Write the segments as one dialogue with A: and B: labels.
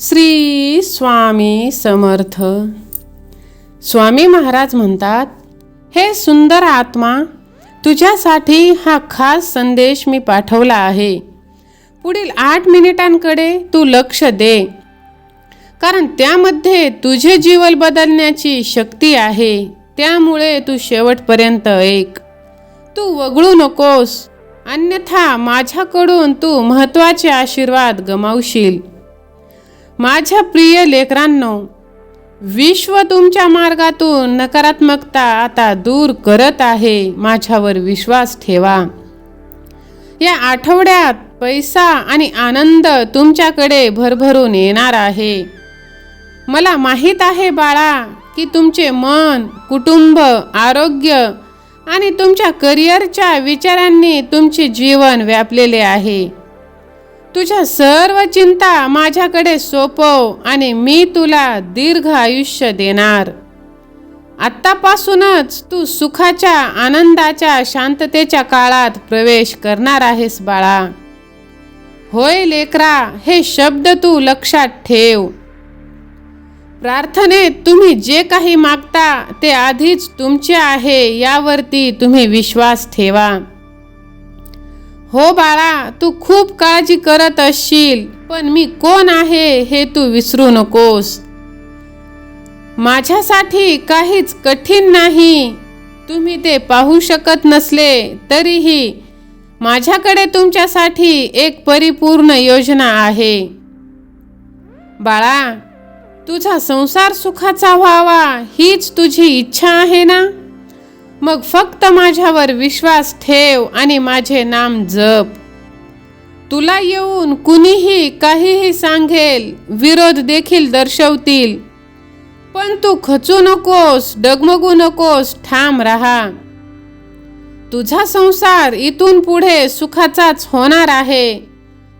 A: श्री स्वामी समर्थ. स्वामी महाराज म्हणतात हे सुंदर आत्मा तुझ्यासाठी हा खास संदेश मी पाठवला आहे. पुढील आठ मिनिटांकडे तू लक्ष दे. कारण त्यामध्ये तुझे जीवन बदलण्याची शक्ती आहे. त्यामुळे तू शेवटपर्यंत ऐक तू वगळू नकोस. अन्यथा माझ्याकडून तू महत्त्वाचे आशीर्वाद गमावशील. माझ्या प्रिय लेकरांनो विश्व तुमच्या मार्गातून नकारात्मकता आता दूर करत आहे माझ्यावर विश्वास ठेवा. या आठवड्यात पैसा आणि आनंद तुमच्याकडे भरभरून येणार आहे. मला माहीत आहे बाळा की तुमचे मन कुटुंब आरोग्य आणि तुमच्या करिअरच्या विचारांनी तुमचे जीवन व्यापलेले आहे. तुझ्या सर्व चिंता माझ्याकडे सोपव आणि मी तुला दीर्घ आयुष्य देणार. आत्तापासूनच तू सुखाच्या आनंदाच्या शांततेच्या काळात प्रवेश करणार आहेस बाळा. होय लेकरा हे शब्द तू लक्षात ठेव. प्रार्थनेत तुम्ही जे काही मागता ते आधीच तुमचे आहे यावरती तुम्ही विश्वास ठेवा. हो बाळा तू खूप काळजी करत असशील पण मी कोण आहे हे तू विसरू नकोस. माझ्यासाठी काहीच कठीण नाही. तुम्ही ते पाहू शकत नसले तरीही माझ्याकडे तुमच्यासाठी एक परिपूर्ण योजना आहे. बाळा तुझा संसार सुखाचा व्हावा हीच तुझी इच्छा आहे ना? मग फक्त माझ्यावर विश्वास ठेव आणि माझे नाम जप. तुला येऊन कुणीही काहीही सांगेल विरोध देखील दर्शवतील. पण तू खचू नकोस डगमगू नकोस ठाम राहा. तुझा संसार इथून पुढे सुखाचाच होणार आहे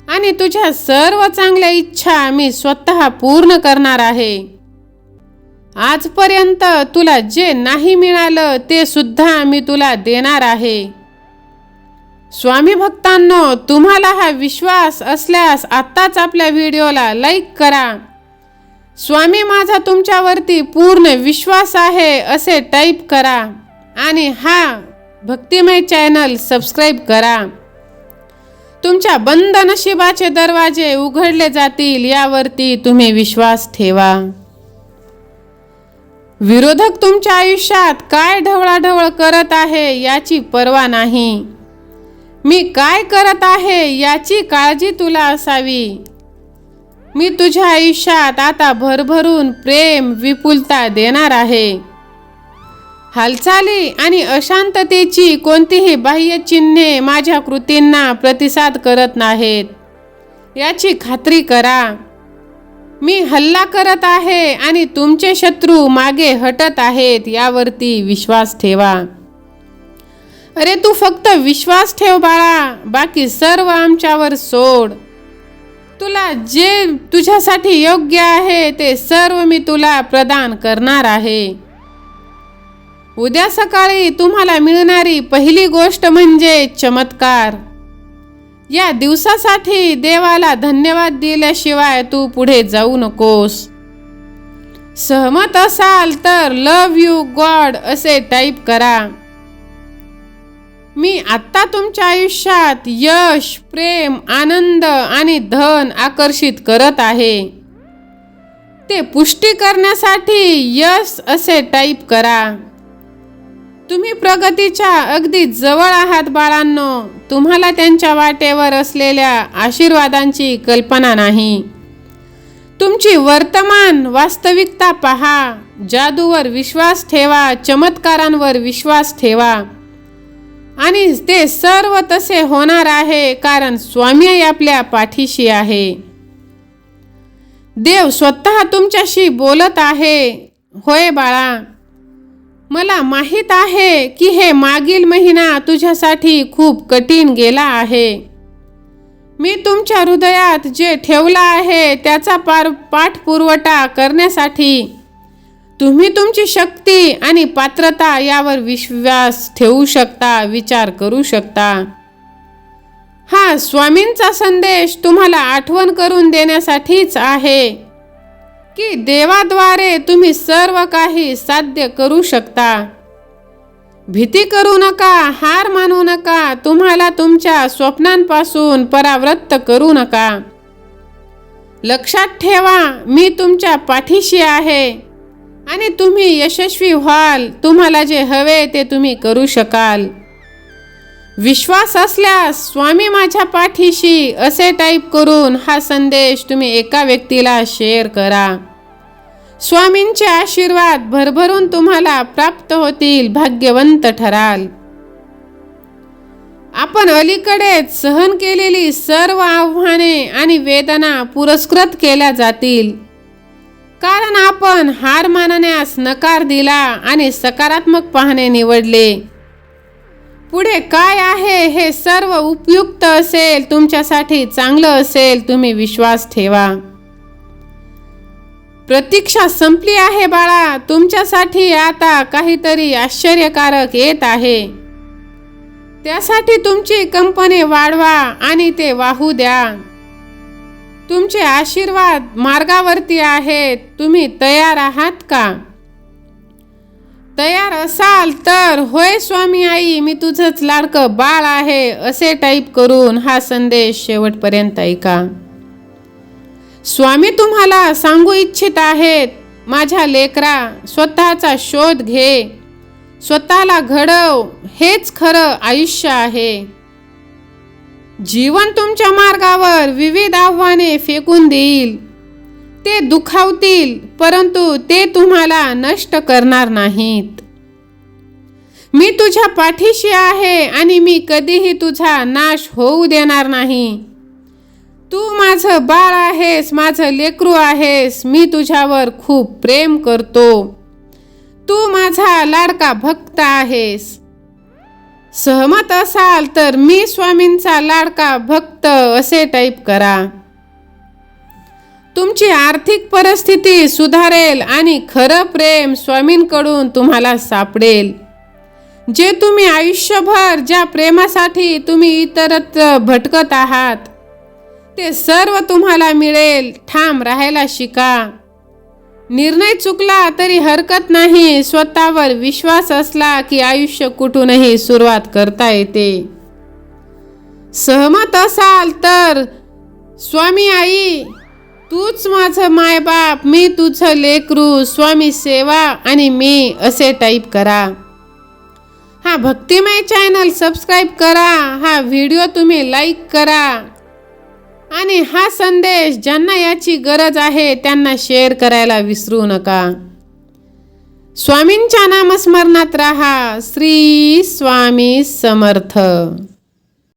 A: आणि तुझ्या सर्व चांगल्या इच्छा मी स्वतः पूर्ण करणार आहे. आजपर्यंत तुला जे नाही मिळालं ते सुद्धा मी तुला देणार आहे. स्वामी भक्तांनो तुम्हाला हा विश्वास असल्यास आत्ताच आपल्या व्हिडिओला लाईक करा. स्वामी माझा तुमच्यावरती पूर्ण विश्वास आहे असे टाईप करा. आणि हा भक्तिमय चॅनल सबस्क्राईब करा. तुमच्या बंद नशिबाचे दरवाजे उघडले जातील यावरती तुम्ही विश्वास ठेवा. विरोधक तुमच्या आयुष्यात काय ढवळाढवळ करत आहे याची पर्वा नाही. मी काय करत आहे याची काळजी तुला असावी. मी तुझ्या आयुष्यात आता भरभरून प्रेम विपुलता देणार आहे. हालचाली आणि अशांततेची कोणतीही बाह्य चिन्हे माझ्या कृतींना प्रतिसाद करत नाहीत. याची खात्री करा. मी हल्ला करत आहे आणि तुमचे शत्रू मागे हटत आहेत यावरती विश्वास ठेवा. अरे तू फक्त विश्वास ठेव बाळा बाकी सर्व आमच्यावर सोड. तुला जे तुझ्यासाठी योग्य आहे ते सर्व मी तुला प्रदान करणार आहे. उद्या सकाळी तुम्हाला मिळणारी पहिली गोष्ट म्हणजे चमत्कार. या दिवसासाठी देवाला धन्यवाद दिल्याशिवाय तू पुढे जाऊ नकोस. सहमत असाल तर लव यू गॉड असे टाईप करा. मी आत्ता तुमच्या आयुष्यात यश प्रेम आनंद आणि धन आकर्षित करत आहे. ते पुष्टी करण्यासाठी यश असे टाईप करा. तुम्ही प्रगतीच्या अगदी जवळ आहात बाळांनो. तुम्हाला त्यांच्या वाटेवर असलेल्या आशीर्वादांची कल्पना नाही. तुमची वर्तमान वास्तविकता पहा. जादूवर विश्वास ठेवा चमत्कारांवर विश्वास ठेवा. आणि ते सर्व तसे होणार आहे कारण स्वामी आपल्या पाठीशी आहे. देव स्वतः तुमच्याशी बोलत आहे. होय बाळा मला माहीत आहे की हे मागील महिना तुझ्यासाठी खूप कठीण गेला आहे. मी तुमच्या हृदयात जे ठेवलं आहे त्याचा पार पाठपुरवठा करण्यासाठी तुम्ही तुमची शक्ती आणि पात्रता यावर विश्वास ठेवू शकता विचार करू शकता. हा स्वामींचा संदेश तुम्हाला आठवण करून देण्यासाठीच आहे. की देवाद्वारे तुम्ही सर्व काही साध्य करू शकता. भीती करू नका हार मानू नका तुम्हाला तुमच्या स्वप्नांपासून परावृत्त करू नका. लक्षात ठेवा मी तुमच्या पाठीशी आहे आणि तुम्ही यशस्वी व्हाल तुम्हाला जे हवे ते तुम्ही करू शकाल. विश्वास असल्यास स्वामी माझ्या पाठीशी असे टाईप करून हा संदेश तुम्ही एका व्यक्तीला शेअर करा. स्वामींचे आशीर्वाद भरभरून तुम्हाला प्राप्त होतील भाग्यवंत ठराल. आपण अलीकडेच सहन केलेली सर्व आव्हाने आणि वेदना पुरस्कृत केल्या जातील. कारण आपण हार मानण्यास नकार दिला आणि सकारात्मक पाहणे निवडले. पुढे काय आहे हे सर्व उपयुक्त असेल तुमच्यासाठी चांगलं असेल तुम्ही विश्वास ठेवा. प्रतीक्षा संपली आहे बाळा. तुमच्यासाठी आता काहीतरी आश्चर्यकारक येत आहे. त्यासाठी तुमची कंपनी वाढवा आणि ते वाहू द्या. तुमचे आशीर्वाद मार्गावरती आहेत. तुम्ही तयार आहात का? तयार असाल तर होय स्वामी आई मी तुझंच लाडकं बाळ आहे असे टाईप करून हा संदेश शेवटपर्यंत ऐका. स्वामी तुम्हाला सांगू इच्छित आहेत. माझ्या लेकरा स्वतःचा शोध घे. स्वतःला घडव हेच खरं आयुष्य आहे. जीवन तुमच्या मार्गावर विविध आव्हाने फेकून देईल. ते दुखावतील परंतु ते तुम्हाला नष्ट करणार नाहीत. मी तुझ्या पाठीशी आहे आणि मी कधीही तुझा नाश होऊ देणार नाही. तू माझं बाळ आहेस माझं लेकरू आहेस मी तुझ्यावर खूप प्रेम करतो. तू माझा लाडका भक्त आहेस. सहमत असाल तर मी स्वामींचा लाडका भक्त असे टाईप करा. तुमची आर्थिक परिस्थिती सुधारेल आणि खरं प्रेम स्वामींकडून तुम्हाला सापडेल. जे तुम्ही आयुष्यभर ज्या प्रेमासाठी तुम्ही इतरत्र भटकत आहात ते सर्व तुम्हाला मिळेल. ठाम राहायला शिका. निर्णय चुकला तरी हरकत नाही. स्वतःवर विश्वास असला की आयुष्य कुठूनही सुरुवात करता येते. सहमत असाल तर स्वामी आई तूच माझं मायबाप मी तुझं लेकरू स्वामी सेवा आणि मी असे टाईप करा. हा भक्तिमय चॅनल सबस्क्राईब करा. हा व्हिडिओ तुम्ही लाईक करा. आणि हा संदेश ज्यांना याची गरज आहे त्यांना शेअर करायला विसरू नका. स्वामींच्या नामस्मरणात राहा. श्री स्वामी समर्थ.